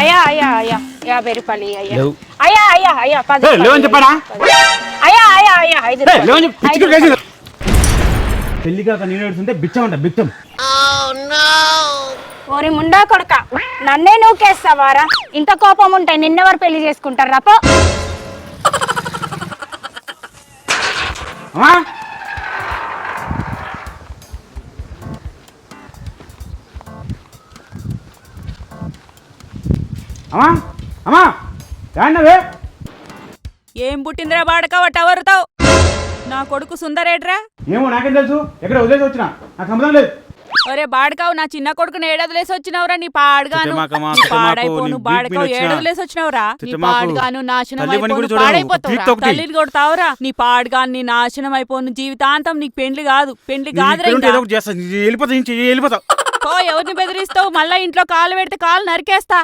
అయ్యా అయ్యా అయ్యా యాభై రూపాయలు ఇయ్యి, అయ్యా లేవు. అయ్యా అయ్యా అయ్యా పది ఏయ్, లేవని చెప్పానా? పది. అయ్యా అయ్యా అయ్యా ఐదు ఏయ్, లేవని రూపాయలు. చెప్పు, ఐదు పిచ్చిగా రూపాయలు. కేసు. పెళ్ళి కాక నేను ఏడుస్తుంటే బిచ్చం అంట బిచ్చం ఓరి ముండా కొడక నన్నే నూకేస్తావారా ఇంత కోపం ఉంటే నిన్నెవరు పెళ్ళి చేసుకుంటారు రాపో అమ్మా అమ్మా అమ్మా రాండవే ఏం పుట్టిందిరా బాడక టవరుతావు నా కొడుకు సుందరేట్రా? ఏమో నాకేం తెలుసు? ఎక్కడ వదిలేసి వచ్చిన నాకు సంబంధం లేదు. ఒరే బాడకావు నా చిన్న కొడుకుని ఏడదులేసి వచ్చినవురా నీ పాడుగాను. నీ పాడైపోను బాడకావు. ఏడదులేసి వచ్చినవురా నీ. పాడుగాను నాశనం అయిపోను ఒకటి. తల్లిని కొడతావురా నీ పాడుగాను నీ నాశనం అయిపోను జీవితాంతం నీకు పెండ్లి కాదు పెండ్లి ఓ ఎవరిని బెదిరిస్తావు? మళ్ళా ఇంట్లో కాలు పెడితే కాలు నరికేస్తా.